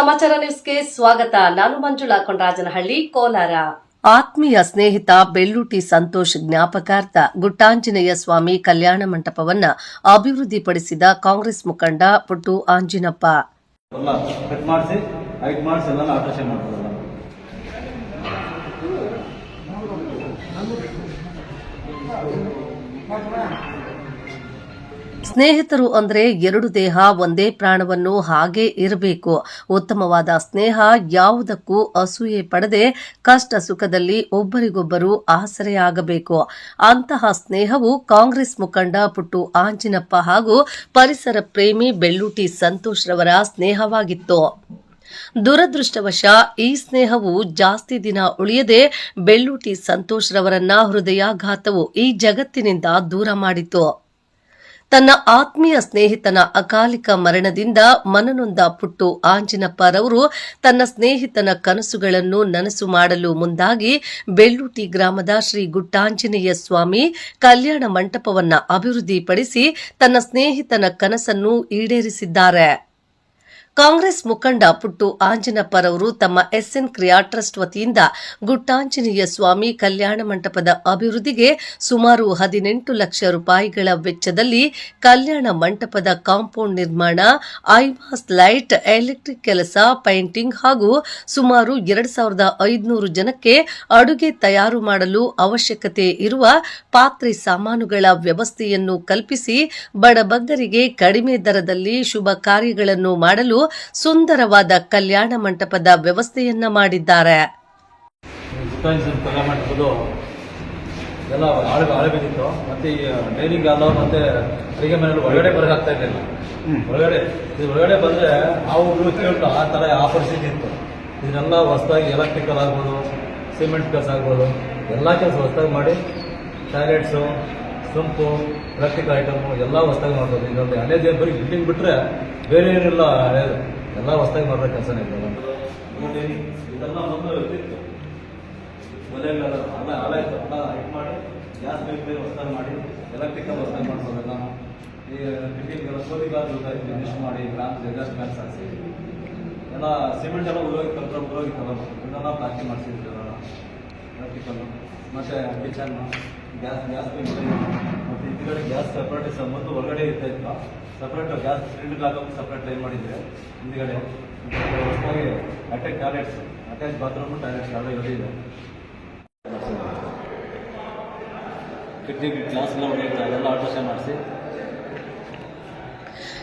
ಸಮಾಚಾರ ನ್ಯೂಸ್ಗೆ ಸ್ವಾಗತ. ನಾನು ಮಂಜುಳಾ ಕೊಂಡರಾಜನಹಳ್ಳಿ ಕೋಲಾರ. ಆತ್ಮೀಯ ಸ್ನೇಹಿತ ಬೆಳ್ಳೂಟಿ ಸಂತೋಷ್ ಜ್ಞಾಪಕಾರ್ಥ ಗುಟ್ಟಾಂಜನೇಯ ಸ್ವಾಮಿ ಕಲ್ಯಾಣ ಮಂಟಪವನ್ನ ಅಭಿವೃದ್ಧಿಪಡಿಸಿದ ಕಾಂಗ್ರೆಸ್ ಮುಖಂಡ ಪುಟ್ಟು ಆಂಜಿನಪ್ಪ. ಮಾಡಿಸಿ ಸ್ನೇಹಿತರು ಅಂದ್ರೆ ಎರಡು ದೇಹ, ಒಂದೇ ಪ್ರಾಣವನ್ನು ಹಾಗೆ ಇರಬೇಕು. ಉತ್ತಮವಾದ ಸ್ನೇಹ ಯಾವುದಕ್ಕೂ ಅಸೂಯೆ ಪಡದೆ ಕಷ್ಟ ಸುಖದಲ್ಲಿ ಒಬ್ಬರಿಗೊಬ್ಬರು ಆಸರೆಯಾಗಬೇಕು. ಅಂತಹ ಸ್ನೇಹವು ಕಾಂಗ್ರೆಸ್ ಮುಖಂಡ ಪುಟ್ಟು ಆಂಜಿನಪ್ಪ ಹಾಗೂ ಪರಿಸರ ಪ್ರೇಮಿ ಬೆಳ್ಳೂಟಿ ಸಂತೋಷ್ ರವರ ಸ್ನೇಹವಾಗಿತ್ತು. ದುರದೃಷ್ಟವಶ ಈ ಸ್ನೇಹವು ಜಾಸ್ತಿ ದಿನ ಉಳಿಯದೆ ಬೆಳ್ಳೂಟಿ ಸಂತೋಷ್ ರವರನ್ನ ಹೃದಯಾಘಾತವು ಈ ಜಗತ್ತಿನಿಂದ ದೂರ ಮಾಡಿತು ತನ್ನ ಆತ್ಮೀಯ ಸ್ನೇಹಿತನ ಅಕಾಲಿಕ ಮರಣದಿಂದ ಮನನೊಂದ ಪುಟ್ಟು ಆಂಜಿನಪ್ಪರವರು ತನ್ನ ಸ್ನೇಹಿತನ ಕನಸುಗಳನ್ನು ನನಸು ಮಾಡಲು ಮುಂದಾಗಿ ಬೆಳ್ಳೂಟಿ ಗ್ರಾಮದ ಶ್ರೀ ಗುಟ್ಟಾಂಜನೇಯ ಸ್ವಾಮಿ ಕಲ್ಯಾಣ ಮಂಟಪವನ್ನು ಅಭಿವೃದ್ಧಿಪಡಿಸಿ ತನ್ನ ಸ್ನೇಹಿತನ ಕನಸನ್ನು ಈಡೇರಿಸಿದ್ದಾರೆ. ಕಾಂಗ್ರೆಸ್ ಮುಖಂಡ ಪುಟ್ಟು ಆಂಜನಪ್ಪರವರು ತಮ್ಮ ಎಸ್ಎನ್ ಕ್ರಿಯಾ ಟ್ರಸ್ಟ್ ವತಿಯಿಂದ ಗುಟ್ಟಾಂಜನೇಯ ಸ್ವಾಮಿ ಕಲ್ಯಾಣ ಮಂಟಪದ ಅಭಿವೃದ್ಧಿಗೆ ಸುಮಾರು ಹದಿನೆಂಟು ಲಕ್ಷ ರೂಪಾಯಿಗಳ ವೆಚ್ಚದಲ್ಲಿ ಕಲ್ಯಾಣ ಮಂಟಪದ ಕಾಂಪೌಂಡ್ ನಿರ್ಮಾಣ ಐಮಾಸ್ ಲೈಟ್, ಎಲೆಕ್ಟ್ರಿಕ್ ಕೆಲಸ, ಪೇಂಟಿಂಗ್ ಹಾಗೂ ಸುಮಾರು ಎರಡು ಸಾವಿರದ ಐದುನೂರು ಜನಕ್ಕೆ ಅಡುಗೆ ತಯಾರು ಮಾಡಲು ಅವಶ್ಯಕತೆ ಇರುವ ಪಾತ್ರೆ ಸಾಮಾನುಗಳ ವ್ಯವಸ್ಥೆಯನ್ನು ಕಲ್ಪಿಸಿ ಬಡಬಗ್ಗರಿಗೆ ಕಡಿಮೆ ದರದಲ್ಲಿ ಶುಭ ಕಾರ್ಯಗಳನ್ನು ಮಾಡಲು ಸುಂದರವಾದ ಕಲ್ಯಾಣ ಮಂಟಪದ ವ್ಯವಸ್ಥೆಯನ್ನ ಮಾಡಿದ್ದಾರೆ. ಎಲ್ಲ ಹಾಳು ಆಳೆ ಬಿದ್ದಿತ್ತು. ಮತ್ತೆ ಈ ಡೈನಿಂಗ್ ಹಾಲು ಮತ್ತೆ ಅಡಿಗೆ ಮನೆಯಲ್ಲಿ ಒಳಗಡೆ ಬರಕ್ ಆಗ್ತಾ ಇರಲಿಲ್ಲ ಒಳಗಡೆ ಇದು ಒಳಗಡೆ ಬಂದ್ರೆ ನಾವು ಕೇಳ್ತು ಆ ತರ ಆ ಪರಿಸ್ಥಿತಿ ಇತ್ತು ಇದನ್ನೆಲ್ಲ ಹೊಸದಾಗಿ ಎಲೆಕ್ಟ್ರಿಕಲ್ ಆಗ್ಬೋದು ಸಿಮೆಂಟ್ ಕೆಲಸ ಆಗ್ಬೋದು ಎಲ್ಲ ಕೆಲಸ ಹೊಸದಾಗಿ ಮಾಡಿ ಟಾಯ್ಲೆಟ್ಸು ಸಂಪು ಎಲೆಕ್ಟ್ರಿಕಲ್ ಐಟಮು ಎಲ್ಲ ಹೊಸದಾಗಿ ಮಾಡ್ಬೋದು. ಇನ್ನೊಂದು ಹಳೇದು ಬರೀ ಬಿಲ್ಡಿಂಗ್ ಬಿಟ್ಟರೆ ಬೇರೆ ಏನಿಲ್ಲ ಹಳೇದು ಎಲ್ಲ ಹೊಸದಾಗಿ ಮಾಡೋ ಕೆಲಸನೇ ಇದೆ ಇದೆಲ್ಲ ಮೊದಲು ಇರ್ತಿತ್ತು ಒಲೆಗಳೆಲ್ಲ ಹಣ ಅಲ್ಲ ಇತ್ತು. ಅಲ್ಲ ಇದು ಮಾಡಿ, ಗ್ಯಾಸ್ ಬೇಕು ಬೇರೆ ಹೊಸದಾಗಿ ಮಾಡಿ ಎಲೆಕ್ಟ್ರಿಕಲ್ ಹೊಸದಾಗಿ ಮಾಡ್ಬೋದೆಲ್ಲ. ಈ ಸೋದಿ ಗ್ಲಾಸ್ ಫಿನಿಶ್ ಮಾಡಿ ಗ್ಲಾಸ್ ಎಜಾಸ್ಟ್ ಗ್ಲಾಸ್ ಹಾಕಿಸಿ. ಎಲ್ಲ ಸಿಮೆಂಟ್ ಎಲ್ಲ ಉರೋಗಿ ತಂತ್ರ ಉರೋಗಿ ತಗೋಬೇಕು ಇದೆಲ್ಲ ಪ್ಲಾಸ್ಟಿಕ್ ಮಾಡಿಸಿದ್ವಿ ಎಲ್ಲ ಎಲೆಕ್ಟ್ರಿಕಲ್ ಮತ್ತು ಕಿಚನ್ ಗ್ಯಾಸ್ ಗ್ಯಾಸ್ ಮತ್ತು ಇದರಲ್ಲಿ ಗ್ಯಾಸ್ ಸಪ್ರೇಟ್ ಸಂಬಂಧ ಹೊರಗಡೆ ಇರ್ತಾ ಇತ್ತು ಸಪ್ರೇಟ್ ಗ್ಯಾಸ್ ಸಿಲಿಂಡರ್ ಹಾಕೋಕೆ ಸಪ್ರೇಟ್ ಟೈಮ್ ಮಾಡಿದ್ರೆ ಹಿಂದ್ಗಡೆ ಹೊಸದಾಗಿ attach toilets attach bathroom toilets ಎಲ್ಲ ಇದೆ. ಕಿಡ್ನಿ ಗ್ಲಾಸ್ ಎಲ್ಲ ಹೊಡೆಯುತ್ತೆ ಅದೆಲ್ಲ ಆಲ್ಟ್ರೇಷನ್ ಮಾಡಿಸಿ.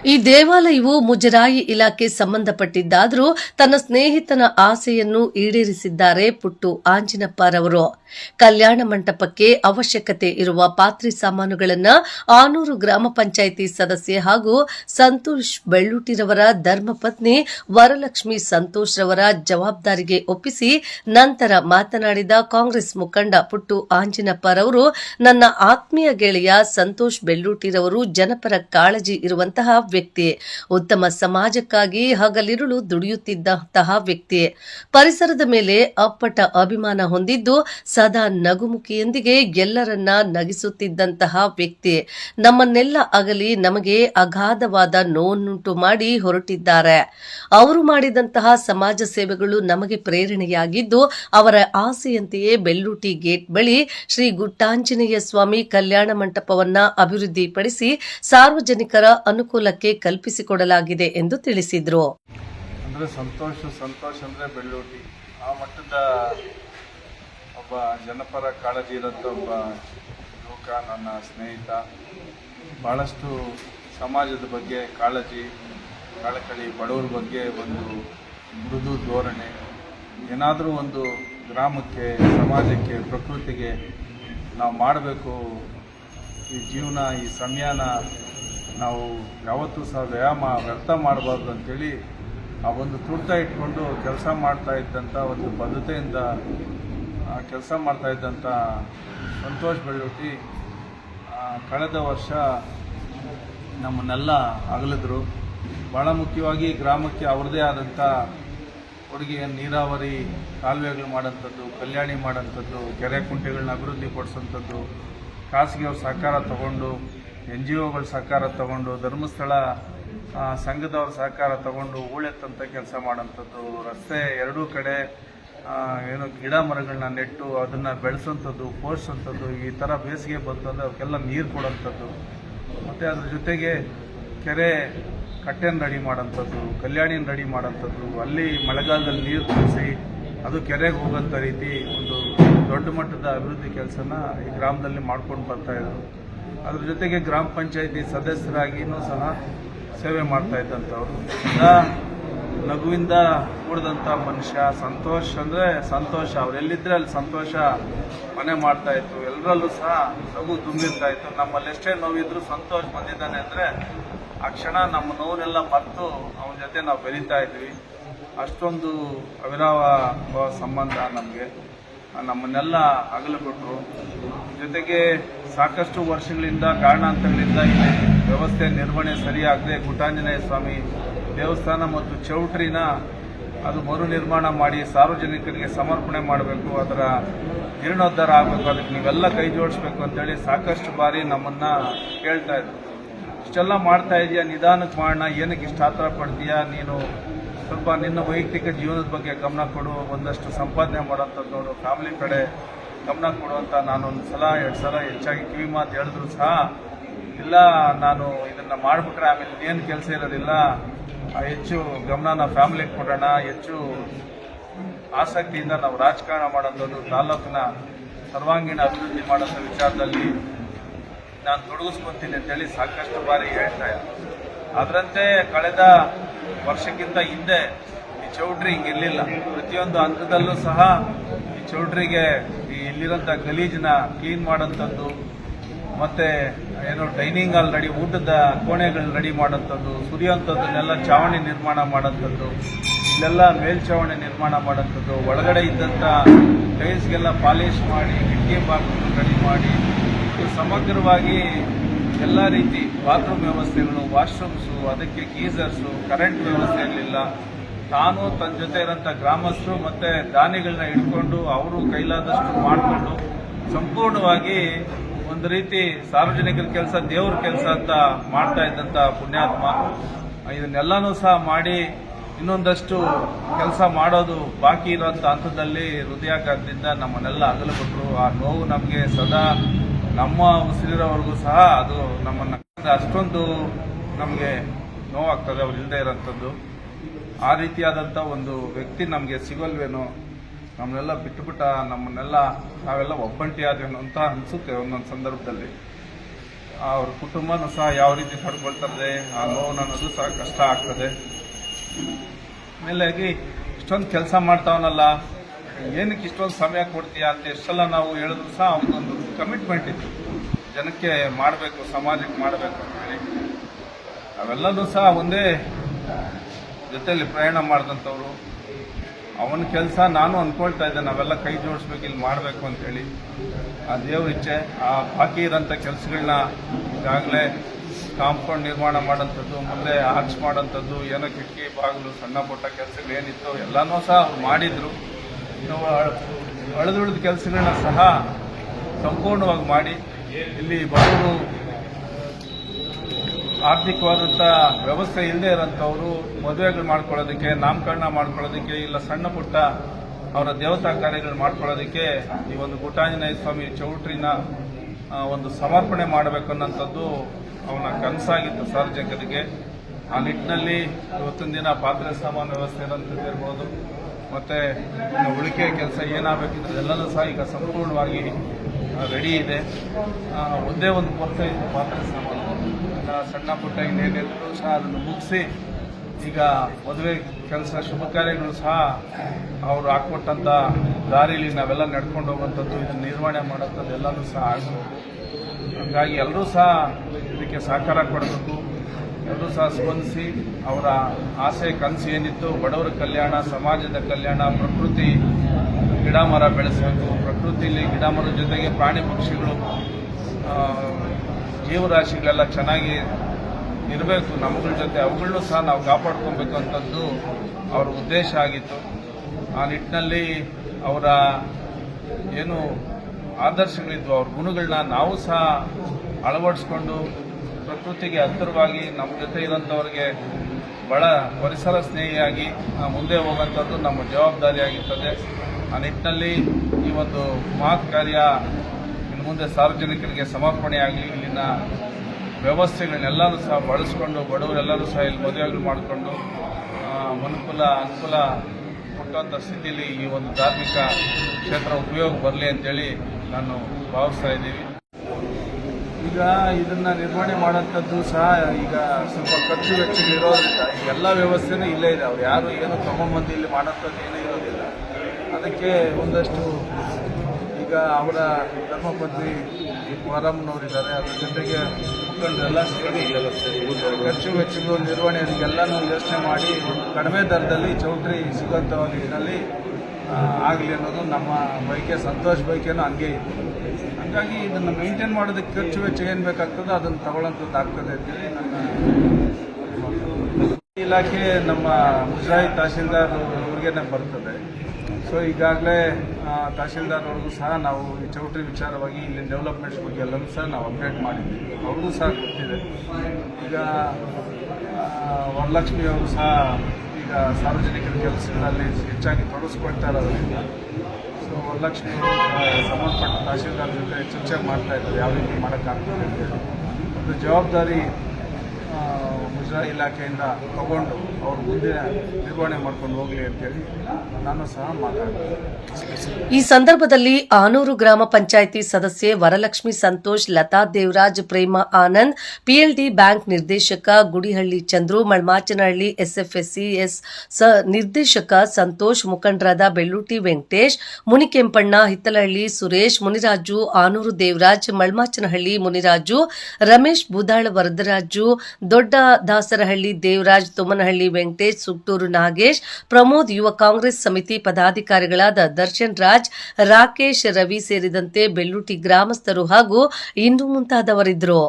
ಈ ದೇವಾಲಯವು ಮುಜರಾಯಿ ಇಲಾಖೆ ಸಂಬಂಧಪಟ್ಟಿದ್ದಾದರೂ ತನ್ನ ಸ್ನೇಹಿತನ ಆಸೆಯನ್ನು ಈಡೇರಿಸಿದ್ದಾರೆ ಪುಟ್ಟು ಆಂಜಿನಪ್ಪರವರು. ಕಲ್ಯಾಣ ಮಂಟಪಕ್ಕೆ ಅವಶ್ಯಕತೆ ಇರುವ ಪಾತ್ರೆ ಸಾಮಾನುಗಳನ್ನು ಆನೂರು ಗ್ರಾಮ ಪಂಚಾಯಿತಿ ಸದಸ್ಯೆ ಹಾಗೂ ಸಂತೋಷ್ ಬೆಳ್ಳೂಟಿರವರ ಧರ್ಮಪತ್ನಿ ವರಲಕ್ಷ್ಮಿ ಸಂತೋಷ್ ರವರ ಜವಾಬ್ದಾರಿಗೆ ಒಪ್ಪಿಸಿ ನಂತರ ಮಾತನಾಡಿದ ಕಾಂಗ್ರೆಸ್ ಮುಖಂಡ ಪುಟ್ಟು ಆಂಜಿನಪ್ಪರವರು, ನನ್ನ ಆತ್ಮೀಯ ಗೆಳೆಯ ಸಂತೋಷ್ ಬೆಳ್ಳೂಟಿರವರು ಜನಪರ ಕಾಳಜಿ ಇರುವಂತಹ ವ್ಯಕ್ತಿ. ಉತ್ತಮ ಸಮಾಜಕ್ಕಾಗಿ ಹಗಲಿರುಳು ದುಡಿಯುತ್ತಿದ್ದಂತಹ ವ್ಯಕ್ತಿ. ಪರಿಸರದ ಮೇಲೆ ಅಪ್ಪಟ ಅಭಿಮಾನ ಹೊಂದಿದ್ದು ಸದಾ ನಗುಮುಖಿಯೊಂದಿಗೆ ಎಲ್ಲರನ್ನ ನಗಿಸುತ್ತಿದ್ದಂತಹ ವ್ಯಕ್ತಿ. ನಮ್ಮನ್ನೆಲ್ಲ ಅಗಲಿ ನಮಗೆ ಅಗಾಧವಾದ ನೋವನ್ನುಂಟು ಮಾಡಿ ಹೊರಟಿದ್ದಾರೆ. ಅವರು ಮಾಡಿದಂತಹ ಸಮಾಜ ಸೇವೆಗಳು ನಮಗೆ ಪ್ರೇರಣೆಯಾಗಿದ್ದು ಅವರ ಆಸೆಯಂತೆಯೇ ಬೆಲ್ಲೂಟಿ ಗೇಟ್ ಬಳಿ ಶ್ರೀ ಗುಟ್ಟಾಂಜನೇಯ ಸ್ವಾಮಿ ಕಲ್ಯಾಣ ಮಂಟಪವನ್ನ ಅಭಿವೃದ್ಧಿಪಡಿಸಿ ಸಾರ್ವಜನಿಕರ ಅನುಕೂಲಕ್ಕೆ ಕಲ್ಪಿಸಿಕೊಡಲಾಗಿದೆ ಎಂದು ತಿಳಿಸಿದರು. ಅಂದರೆ ಸಂತೋಷ ಸಂತೋಷ ಅಂದರೆ ಬೆಳ್ಳೂಟಿ ಆ ಮಟ್ಟದ ಒಬ್ಬ ಜನಪರ ಕಾಳಜಿ ಇರೋಂಥ ಒಬ್ಬ ಯುವಕ, ನನ್ನ ಸ್ನೇಹಿತ ಭಾಳಷ್ಟು ಸಮಾಜದ ಬಗ್ಗೆ ಕಾಳಜಿ, ಕಳಕಳಿ, ಬಡವರ ಬಗ್ಗೆ ಒಂದು ಮೃದು ಧೋರಣೆ. ಏನಾದರೂ ಒಂದು ಗ್ರಾಮಕ್ಕೆ, ಸಮಾಜಕ್ಕೆ, ಪ್ರಕೃತಿಗೆ ನಾವು ಮಾಡಬೇಕು, ಈ ಜೀವನ, ಈ ಸಮಯನ ನಾವು ಯಾವತ್ತೂ ಸಹ ವ್ಯಾಯಾಮ ವ್ಯರ್ಥ ಮಾಡಬಾರ್ದು ಅಂತೇಳಿ ಆ ಒಂದು ತುರ್ತ ಇಟ್ಕೊಂಡು ಕೆಲಸ ಮಾಡ್ತಾ ಇದ್ದಂಥ ಒಂದು ಬದ್ಧತೆಯಿಂದ ಕೆಲಸ ಮಾಡ್ತಾ ಇದ್ದಂಥ ಸಂತೋಷ್ ಬೆಳ್ಳೂಟಿ ಕಳೆದ ವರ್ಷ ನಮ್ಮನ್ನೆಲ್ಲ ಅಗಲಿದ್ರು. ಭಾಳ ಮುಖ್ಯವಾಗಿ ಗ್ರಾಮಕ್ಕೆ ಅವ್ರದ್ದೇ ಆದಂಥ ಕೊಡುಗೆ ನೀರಾವರಿ ಕಾಲುವೆಗಳು ಮಾಡೋಂಥದ್ದು ಕಲ್ಯಾಣಿ ಮಾಡೋಂಥದ್ದು ಕೆರೆ ಕುಂಟೆಗಳನ್ನ ಅಭಿವೃದ್ಧಿ ಪಡಿಸೋಂಥದ್ದು ಖಾಸಗಿಯವ್ರ ಸಹಕಾರ ತಗೊಂಡು ಎನ್ ಜಿ ಒಗಳು ಸಹಕಾರ ತಗೊಂಡು, ಧರ್ಮಸ್ಥಳ ಸಂಘದವ್ರ ಸಹಕಾರ ತಗೊಂಡು ಹೂಳೆತ್ತಂತ ಕೆಲಸ ಮಾಡೋಂಥದ್ದು ರಸ್ತೆ ಎರಡೂ ಕಡೆ ಏನು ಗಿಡ ಮರಗಳನ್ನ ನೆಟ್ಟು ಅದನ್ನು ಬೆಳೆಸೋಂಥದ್ದು ಪೋಷಿಸೋಂಥದ್ದು ಈ ಥರ ಬೇಸಿಗೆ ಬಂತು ಅಂದರೆ ಅವಕ್ಕೆಲ್ಲ ನೀರು ಕೊಡೋಂಥದ್ದು ಮತ್ತು ಅದ್ರ ಜೊತೆಗೆ ಕೆರೆ ಕಟ್ಟೆನ ರೆಡಿ ಮಾಡೋಂಥದ್ದು ಕಲ್ಯಾಣಿನ ರೆಡಿ ಮಾಡೋಂಥದ್ದು ಅಲ್ಲಿ ಮಳೆಗಾಲದಲ್ಲಿ ನೀರು ತುಂಬಿಸಿ ಅದು ಕೆರೆಗೆ ಹೋಗೋಂಥ ರೀತಿ ಒಂದು ದೊಡ್ಡ ಮಟ್ಟದ ಅಭಿವೃದ್ಧಿ ಕೆಲಸನ ಈ ಗ್ರಾಮದಲ್ಲಿ ಮಾಡ್ಕೊಂಡು ಬರ್ತಾ ಇದ್ರು. ಅದ್ರ ಜೊತೆಗೆ ಗ್ರಾಮ ಪಂಚಾಯತಿ ಸದಸ್ಯರಾಗಿನೂ ಸಹ ಸೇವೆ ಮಾಡ್ತಾ ಇದ್ದಂಥವ್ರು. ನಗುವಿಂದ ಕೂಡಿದಂಥ ಮನುಷ್ಯ ಸಂತೋಷ ಅಂದರೆ ಸಂತೋಷ. ಅವ್ರು ಎಲ್ಲಿದ್ದರೆ ಅಲ್ಲಿ ಸಂತೋಷ ಮನೆ ಮಾಡ್ತಾಯಿತ್ತು ಎಲ್ಲರಲ್ಲೂ ಸಹ ನಗು ತುಂಬಿರ್ತಾ ಇತ್ತು. ನಮ್ಮಲ್ಲಿ ಎಷ್ಟೇ ನೋವಿದ್ರು ಸಂತೋಷ ಬಂದಿದ್ದಾನೆ ಅಂದರೆ ಆ ಕ್ಷಣ ನಮ್ಮ ನೋವನ್ನೆಲ್ಲ ಮರೆತು ಅವನ ಜೊತೆ ನಾವು ಬೆರೀತಾ ಇದ್ವಿ. ಅಷ್ಟೊಂದು ಅವಿರಾವ ಸಂಬಂಧ ನಮಗೆ. ನಮ್ಮನ್ನೆಲ್ಲ ಅಗಲು ಕೊಟ್ಟರು ಜೊತೆಗೆ ಸಾಕಷ್ಟು ವರ್ಷಗಳಿಂದ ಕಾರಣಾಂತರಗಳಿಂದ ಇಲ್ಲಿ ವ್ಯವಸ್ಥೆ ನಿರ್ವಹಣೆ ಸರಿಯಾಗದೆ ಗುಟಾಂಜನೇಯ ಸ್ವಾಮಿ ದೇವಸ್ಥಾನ ಮತ್ತು ಚೌಟ್ರಿನ ಅದು ಮರು ನಿರ್ಮಾಣ ಮಾಡಿ ಸಾರ್ವಜನಿಕರಿಗೆ ಸಮರ್ಪಣೆ ಮಾಡಬೇಕು, ಅದರ ಜೀರ್ಣೋದ್ಧಾರ ಆಗಬೇಕು, ಅದಕ್ಕೆ ನೀವೆಲ್ಲ ಕೈ ಜೋಡಿಸ್ಬೇಕು ಅಂತೇಳಿ ಸಾಕಷ್ಟು ಬಾರಿ ನಮ್ಮನ್ನ ಕೇಳ್ತಾ ಇದ್ದರು ಇಷ್ಟೆಲ್ಲ ಮಾಡ್ತಾ ಇದೆಯಾ? ನಿಧಾನಕ್ಕೆ ಮಾಡೋಣ ಏನಕ್ಕೆ ಇಷ್ಟ ಆತರ ಪಡ್ತೀಯಾ? ನೀನು ಸ್ವಲ್ಪ ನಿನ್ನ ವೈಯಕ್ತಿಕ ಜೀವನದ ಬಗ್ಗೆ ಗಮನ ಕೊಡು, ಒಂದಷ್ಟು ಸಂಪಾದನೆ ಮಾಡೋಂಥದ್ದು ನೋಡು ಫ್ಯಾಮಿಲಿ ಕಡೆ ಗಮನ ಕೊಡು ಅಂತ ನಾನೊಂದು ಸಲ, ಎರಡು ಸಲ ಹೆಚ್ಚಾಗಿ ಕಿವಿ ಮಾತು ಹೇಳಿದ್ರು ಸಹ. ಇಲ್ಲ, ನಾನು ಇದನ್ನು ಮಾಡ್ಬಿಟ್ರೆ ಆಮೇಲೆ ಏನು ಕೆಲಸ ಇರೋದಿಲ್ಲ. ಹೆಚ್ಚು ಗಮನ ಫ್ಯಾಮಿಲಿಗೆ ಕೊಡೋಣ, ಹೆಚ್ಚು ಆಸಕ್ತಿಯಿಂದ ನಾವು ರಾಜಕಾರಣ ಮಾಡೋಂಥದ್ದು ತಾಲೂಕಿನ ಸರ್ವಾಂಗೀಣ ಅಭಿವೃದ್ಧಿ ಮಾಡೋಂಥ ವಿಚಾರದಲ್ಲಿ ನಾನು ತೊಡಗಿಸ್ಕೊತೀನಿ ಅಂತೇಳಿ ಸಾಕಷ್ಟು ಬಾರಿ ಹೇಳ್ತಾ ಅದರಂತೆ ಕಳೆದ ವರ್ಷಕ್ಕಿಂತ ಹಿಂದೆ ಈ ಚೌಟ್ರಿ ಇರಲಿಲ್ಲ. ಪ್ರತಿಯೊಂದು ಹಂತದಲ್ಲೂ ಸಹ ಈ ಚೌಟ್ರಿಗೆ ಈ ಇಲ್ಲಿರೋಂಥ ಗಲೀಜನ್ನ ಕ್ಲೀನ್ ಮಾಡೋಂಥದ್ದು ಮತ್ತು ಏನು ಡೈನಿಂಗ್ ಹಾಲ್ ರೆಡಿ ಊಟದ ಕೋಣೆಗಳು ರೆಡಿ ಮಾಡೋಂಥದ್ದು ಸುರಿಯೋಂಥದ್ದನ್ನೆಲ್ಲ ಚಾವಣಿ ನಿರ್ಮಾಣ ಮಾಡೋಂಥದ್ದು ಇಲ್ಲೆಲ್ಲ ಮೇಲ್ಚಾವಣಿ ನಿರ್ಮಾಣ ಮಾಡೋಂಥದ್ದು ಒಳಗಡೆ ಇದ್ದಂಥ ಟೈಲ್ಸ್ಗೆಲ್ಲ ಪಾಲಿಶ್ ಮಾಡಿ ಕಿಟಕಿ ಬಾಗಿಲು ರೆಡಿ ಮಾಡಿ ಸಮಗ್ರವಾಗಿ ಎಲ್ಲ ರೀತಿ ಬಾತ್ರೂಮ್ ವ್ಯವಸ್ಥೆಗಳು, ವಾಶ್ರೂಮ್ಸು, ಅದಕ್ಕೆ ಗೀಸರ್ಸು, ಕರೆಂಟ್ ವ್ಯವಸ್ಥೆ ಇರಲಿಲ್ಲ. ತಾನು ತನ್ನ ಜೊತೆ ಇರೋಂಥ ಗ್ರಾಮಸ್ಥರು ಮತ್ತೆ ದಾನಿಗಳನ್ನ ಹಿಡ್ಕೊಂಡು ಅವರು ಕೈಲಾದಷ್ಟು ಮಾಡಿಕೊಂಡು ಸಂಪೂರ್ಣವಾಗಿ ಒಂದು ರೀತಿ ಸಾರ್ವಜನಿಕರ ಕೆಲಸ, ದೇವ್ರ ಕೆಲಸ ಅಂತ ಮಾಡ್ತಾ ಇದ್ದಂಥ ಪುಣ್ಯಾತ್ಮ. ಇದನ್ನೆಲ್ಲನೂ ಸಹ ಮಾಡಿ ಇನ್ನೊಂದಷ್ಟು ಕೆಲಸ ಮಾಡೋದು ಬಾಕಿ ಇರೋಂಥ ಹಂತದಲ್ಲಿ ಹೃದಯಾಘಾತದಿಂದ ನಮ್ಮನ್ನೆಲ್ಲ ಅಗಲುಬಿಟ್ರು. ಆ ನೋವು ನಮಗೆ ಸದಾ ನಮ್ಮ ಉಸಿರಿರೋವರೆಗೂ ಸಹ ಅದು ನಮ್ಮನ್ನ ಅಷ್ಟೊಂದು ನಮಗೆ ನೋವಾಗ್ತದೆ, ಅವ್ರು ಇಲ್ಲದೆ ಇರೋಂಥದ್ದು. ಆ ರೀತಿಯಾದಂಥ ಒಂದು ವ್ಯಕ್ತಿ ನಮಗೆ ಸಿಗಲ್ವೇನೋ ನಮ್ಮನ್ನೆಲ್ಲ ಬಿಟ್ಟುಬಿಟ್ಟ ನಮ್ಮನ್ನೆಲ್ಲ ನಾವೆಲ್ಲ ಒಬ್ಬಂಟಿ ಆದೇನೋ ಅಂತ ಅನಿಸುತ್ತೆ ಒಂದೊಂದು ಸಂದರ್ಭದಲ್ಲಿ. ಅವ್ರ ಕುಟುಂಬನೂ ಸಹ ಯಾವ ರೀತಿ ಪಡ್ಕೊಳ್ತಾರೆ ಆ ನೋವು ಅನ್ನೋದು ಸಹ ಕಷ್ಟ ಆಗ್ತದೆ. ಆಮೇಲಾಗಿ ಇಷ್ಟೊಂದು ಕೆಲಸ ಮಾಡ್ತಾವನಲ್ಲ ಏನಕ್ಕೆ ಇಷ್ಟೊಂದು ಸಮಯ ಕೊಡ್ತೀಯ ಅಂತ ಎಷ್ಟೆಲ್ಲ ನಾವು ಹೇಳಿದ್ರು ಸಹ ಅವನೊಂದು ಕಮಿಟ್ಮೆಂಟ್ ಇತ್ತು. ಜನಕ್ಕೆ ಮಾಡಬೇಕು, ಸಮಾಜಕ್ಕೆ ಮಾಡಬೇಕು ಅಂತ ಹೇಳಿ. ಅವೆಲ್ಲನೂ ಸಹ ಒಂದೇ ಜೊತೆಯಲ್ಲಿ ಪ್ರಯಾಣ ಮಾಡಿದಂಥವ್ರು. ಅವನ ಕೆಲಸ ನಾನು ಅಂದ್ಕೊಳ್ತಾ ಇದ್ದೆ, ನಾವೆಲ್ಲ ಕೈ ಜೋಡಿಸ್ಬೇಕು, ಇಲ್ಲಿ ಮಾಡಬೇಕು ಅಂತೇಳಿ ಆ ದೇವ್ರ ಇಚ್ಛೆ, ಆ ಬಾಕಿ ಇರೋಂಥ ಕೆಲಸಗಳನ್ನ ಈಗಾಗಲೇ ಕಾಂಪೌಂಡ್ ನಿರ್ಮಾಣ ಮಾಡೋಂಥದ್ದು, ಮುಂದೆ ಆರ್ಚ್ ಮಾಡೋಂಥದ್ದು, ಏನೋ ಕಿಟಕಿ, ಬಾಗಿಲು, ಸಣ್ಣ ಪುಟ್ಟ ಕೆಲಸಗಳು ಏನಿತ್ತು ಎಲ್ಲನೂ ಸಹ ಅವ್ರು ಮಾಡಿದ್ರು. ಇನ್ನು ಅಳೆದುಳಿದ ಕೆಲಸಗಳನ್ನ ಸಹ ಸಂಪೂರ್ಣವಾಗಿ ಮಾಡಿ, ಇಲ್ಲಿ ಬಡವರು ಆರ್ಥಿಕವಾದಂಥ ವ್ಯವಸ್ಥೆ ಇಲ್ಲದೆ ಇರೋಂಥವರು ಮದುವೆಗಳು ಮಾಡ್ಕೊಳ್ಳೋದಕ್ಕೆ, ನಾಮಕರಣ ಮಾಡ್ಕೊಳ್ಳೋದಕ್ಕೆ, ಇಲ್ಲ ಸಣ್ಣ ಪುಟ್ಟ ಅವರ ದೇವತಾ ಕಾರ್ಯಗಳನ್ನು ಮಾಡ್ಕೊಳ್ಳೋದಕ್ಕೆ ಈ ಒಂದು ಗುಟಾಂಜನೇಯ ಸ್ವಾಮಿ ಚೌಟ್ರಿನ ಒಂದು ಸಮರ್ಪಣೆ ಮಾಡಬೇಕು ಅನ್ನೋಂಥದ್ದು ಅವನ ಕನಸಾಗಿತ್ತು ಸಾರ್ವಜನಿಕರಿಗೆ. ಆ ನಿಟ್ಟಿನಲ್ಲಿ ಇವತ್ತಿನ ದಿನ ಪಾತ್ರೆ ಸಾಮಾನು ವ್ಯವಸ್ಥೆ ಇರೋಂಥದ್ದು ಇರ್ಬೋದು ಮತ್ತೆ ಉಳಿಕೆ ಕೆಲಸ ಏನಾಗಬೇಕಿದ್ರೆ ಎಲ್ಲನೂ ಸಹ ಈಗ ಸಂಪೂರ್ಣವಾಗಿ ರೆಡಿ ಇದೆ. ಒಂದೇ ಒಂದು ಕೊರತೆ ಇತ್ತು ಪಾತ್ರೆ ಸಾಮಾನು ಸಣ್ಣ ಪುಟ್ಟ ಇನ್ನೇನಿದ್ರು ಸಹ ಅದನ್ನು ಮುಗಿಸಿ ಈಗ ಮದುವೆ ಕೆಲಸ ಶುಭ ಕಾರ್ಯಗಳು ಸಹ ಅವರು ಹಾಕ್ಕೊಟ್ಟಂಥ ದಾರಿಲಿ ನಾವೆಲ್ಲ ನಡ್ಕೊಂಡು ಹೋಗುವಂಥದ್ದು, ಇದನ್ನು ನಿರ್ವಹಣೆ ಮಾಡೋಂಥದ್ದು ಎಲ್ಲರೂ ಸಹ ಆಗಬೇಕು. ಹಾಗಾಗಿ ಎಲ್ಲರೂ ಸಹ ಇದಕ್ಕೆ ಸಹಕಾರ ಕೊಡಬೇಕು. ಎಲ್ಲರೂ ಸಹ ಸ್ಪಂದಿಸಿ ಅವರ ಆಸೆ ಕನಸು ಏನಿತ್ತು, ಬಡವರ ಕಲ್ಯಾಣ, ಸಮಾಜದ ಕಲ್ಯಾಣ, ಪ್ರಕೃತಿ ಗಿಡ ಮರ ಬೆಳೆಸಬೇಕು ಪ್ರಕೃತಿಯಲ್ಲಿ ಗಿಡ ಮರದ ಜೊತೆಗೆ ಪ್ರಾಣಿ ಪಕ್ಷಿಗಳು ಜೀವರಾಶಿಗಳೆಲ್ಲ ಚೆನ್ನಾಗಿ ಇರಬೇಕು. ನಮ್ಮಗಳ ಜೊತೆ ಅವುಗಳನ್ನೂ ಸಹ ನಾವು ಕಾಪಾಡ್ಕೊಬೇಕು ಅಂತದ್ದು ಅವರ ಉದ್ದೇಶ ಆಗಿತ್ತು. ಆ ನಿಟ್ಟಿನಲ್ಲಿ ಅವರ ಏನು ಆದರ್ಶಗಳಿದ್ವು, ಅವ್ರ ಗುಣಗಳನ್ನ ನಾವು ಸಹ ಅಳವಡಿಸ್ಕೊಂಡು ಪ್ರಕೃತಿಗೆ ಹತ್ತಿರವಾಗಿ ನಮ್ಮ ಜೊತೆ ಇರೋಂಥವ್ರಿಗೆ ಬಹಳ ಪರಿಸರ ಸ್ನೇಹಿಯಾಗಿ ಮುಂದೆ ಹೋಗುವಂಥದ್ದು ನಮ್ಮ ಜವಾಬ್ದಾರಿಯಾಗಿರ್ತದೆ ಆ ನಿಟ್ಟಿನಲ್ಲಿ ಈ ಒಂದು ಮಹತ್ ಕಾರ್ಯ ಇನ್ನು ಮುಂದೆ ಸಾರ್ವಜನಿಕರಿಗೆ ಸಮರ್ಪಣೆಯಾಗಲಿ ಇಲ್ಲಿನ ವ್ಯವಸ್ಥೆಗಳನ್ನೆಲ್ಲರೂ ಸಹ ಬಳಸ್ಕೊಂಡು ಬಡವರೆಲ್ಲರೂ ಸಹ ಇಲ್ಲಿ ಮದುವೆಗಳು ಮಾಡಿಕೊಂಡು ಅನುಕೂಲ ಅನುಕೂಲ ಕೊಟ್ಟಂಥ ಸ್ಥಿತಿಯಲ್ಲಿ ಈ ಒಂದು ಧಾರ್ಮಿಕ ಕ್ಷೇತ್ರ ಉಪಯೋಗ ಬರಲಿ ಅಂತೇಳಿ ನಾನು ಭಾವಿಸ್ತಾ ಇದ್ದೀವಿ. ಈಗ ಇದನ್ನ ನಿರ್ವಹಣೆ ಮಾಡೋಂಥದ್ದು ಸಹ ಈಗ ಸ್ವಲ್ಪ ಖರ್ಚು ವೆಚ್ಚಗಳಿರೋದ್ರಿಂದ ಎಲ್ಲ ವ್ಯವಸ್ಥೆನೂ ಇಲ್ಲೇ ಇದೆ. ಅವ್ರು ಯಾರು ಏನು ತಗೊಂಬಂದು ಇಲ್ಲಿ ಮಾಡೋಂಥದ್ದು ಏನೂ ಇರೋದಿಲ್ಲ. ಅದಕ್ಕೆ ಒಂದಷ್ಟು ಈಗ ಅವರ ಧರ್ಮಪತ್ನಿ ವರಮ್ನವರಿದ್ದಾರೆ ಅದ್ರ ಜೊತೆಗೆ ಮುಖಂಡರೆಲ್ಲ ಸೇರಿ ಖರ್ಚು ವೆಚ್ಚಗಳು ನಿರ್ವಹಣೆ ಎಲ್ಲನೂ ಯೋಚನೆ ಮಾಡಿ ಕಡಿಮೆ ದರದಲ್ಲಿ ಚೌಟ್ರಿ ಸಿಗೋಂಥ ನಿಟ್ಟಿನಲ್ಲಿ ಆಗಲಿ ಅನ್ನೋದು ನಮ್ಮ ಬೈಕೆ ಸಂತೋಷ ಬೈಕೇನೂ ಹಂಗೆ ಇದೆ. ಹಾಗಾಗಿ ಇದನ್ನು ಮೇಂಟೈನ್ ಮಾಡೋದಕ್ಕೆ ಖರ್ಚು ವೆಚ್ಚ ಏನು ಬೇಕಾಗ್ತದೆ ಅದನ್ನು ತಗೊಳ್ಳೋಂಥದ್ದು ಆಗ್ತದೆ ಅಂತೇಳಿ ಇಲಾಖೆ ನಮ್ಮ ಮುಜರಾಯಿ ತಹಶೀಲ್ದಾರ್ ಅವ್ರಿಗೇನೆ ಬರ್ತದೆ. ಸೊ ಈಗಾಗಲೇ ತಹಶೀಲ್ದಾರ್ ಅವ್ರಿಗೂ ಸಹ ನಾವು ಈ ಚೌಟ್ರಿ ವಿಚಾರವಾಗಿ ಇಲ್ಲಿ ಡೆವಲಪ್ಮೆಂಟ್ಸ್ ಬಗ್ಗೆ ಎಲ್ಲರೂ ಸಹ ನಾವು ಅಪ್ಡೇಟ್ ಮಾಡಿದ್ದೀವಿ ಅವ್ರಿಗೂ ಸಹ ಗೊತ್ತಿದೆ. ಈಗ ವರಲಕ್ಷ್ಮಿ ಅವರು ಸಹ ಈಗ ಸಾರ್ವಜನಿಕರ ಕೆಲಸಗಳಲ್ಲಿ ಹೆಚ್ಚಾಗಿ ತೊಡಗಿಸ್ಕೊಳ್ತಾ ಇರೋದ್ರಿಂದ ಆ, ಸಂಬಂಧಪಟ್ಟ ತಹಶೀಲ್ದಾರ್ ಜೊತೆ ಚರ್ಚೆ ಮಾಡ್ತಾ ಇದ್ದಾರೆ ಯಾವ ರೀತಿ ಮಾಡೋಕ್ಕಾಗ್ತದೆ ಒಂದು ಜವಾಬ್ದಾರಿ ಮುಜರಾಯಿ ಇಲಾಖೆಯಿಂದ ತಗೊಂಡು ಅವರು ಮುಂದೆ ನಿರ್ವಹಣೆ ಮಾಡ್ಕೊಂಡು ಹೋಗಲಿ ಅಂತೇಳಿ ನಾನು ಸಹ ಮಾತಾಡ್ತೀನಿ. ಈ ಸಂದರ್ಭದಲ್ಲಿ ಆನೂರು ಗ್ರಾಮ ಪಂಚಾಯಿತಿ ಸದಸ್ಯೆ ವರಲಕ್ಷ್ಮಿ ಸಂತೋಷ್, ಲತಾ ದೇವರಾಜ್, ಪ್ರೇಮ ಆನಂದ್, ಪಿಎಲ್ಡಿ ಬ್ಯಾಂಕ್ ನಿರ್ದೇಶಕ ಗುಡಿಹಳ್ಳಿ ಚಂದ್ರು ಮಳ್ಮಾಚನಹಳ್ಳಿ ಎಸ್ಎಫ್ಎಸ್ಸಿಎಸ್ ಸ ನಿರ್ದೇಶಕ ಸಂತೋಷ್, ಮುಖಂಡರಾದ ಬೆಳ್ಳೂಟಿ ವೆಂಕಟೇಶ್, ಮುನಿಕೆಂಪಣ್ಣ, ಹಿತ್ತಲಹಳ್ಳಿ ಸುರೇಶ್, ಮುನಿರಾಜು, ಆನೂರು ದೇವರಾಜ್ ಮಳ್ಮಾಚನಹಳ್ಳಿ ಮುನಿರಾಜು, ರಮೇಶ್ ಬುದಾಳ ವರದರಾಜು, ದೊಡ್ಡ ದಾಸರಹಳ್ಳಿ ದೇವರಾಜ್ ತುಮ್ಮನಹಳ್ಳಿ ವೆಂಕಟೇಶ್ ಸುಟ್ಟೂರು ನಾಗೇಶ್ ಪ್ರಮೋದ್ ಯುವ ಕಾಂಗ್ರೆಸ್ ಸಮಿತಿ ಪದಾಧಿಕಾರಿಗಳಾದ ದರ್ಶನ್ ರಾಜ್ ರಾಕೇಶ್ ರವಿ ಸೇರಿದಂತೆ ಬೆಳ್ಳುಟಿ ಗ್ರಾಮಸ್ಥರು ಹಾಗೂ ಇನ್ನು ಮುಂತಾದವರಿದ್ದರು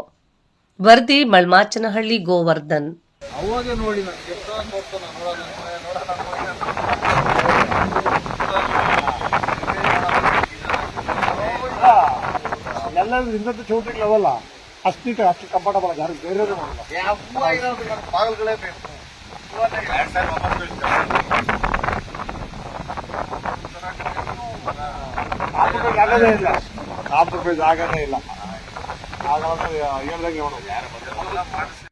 ವರದಿ ಮಳ್ಮಾಚನಹಳ್ಳಿ ಗೋವರ್ಧನ್ ಅವಾಗೆ ನೋಡಿ ನಾನು ಎಷ್ಟೋ ನೋಡ್ತಾನೆ ನೋಡೋಣ ಎಲ್ಲ ಇನ್ನೊಂದು ಚೌಟ್ರಿಗಳವಲ್ಲ ಅಷ್ಟು ಅಷ್ಟು ಕಂಫರ್ಟಬಲ್ ಯಾರು ಬೇರೆ ಮಾಡಲ್ಲ ಬಾಗಿಲುಗಳೇ ಬೇಕು ಆಗೋದೇ ಇಲ್ಲ ಕಾಂಪ್ರಮೈಸ್ ಆಗೋದೇ ಇಲ್ಲ. ಆಗ ಹೇಳ್ದಂಗೆ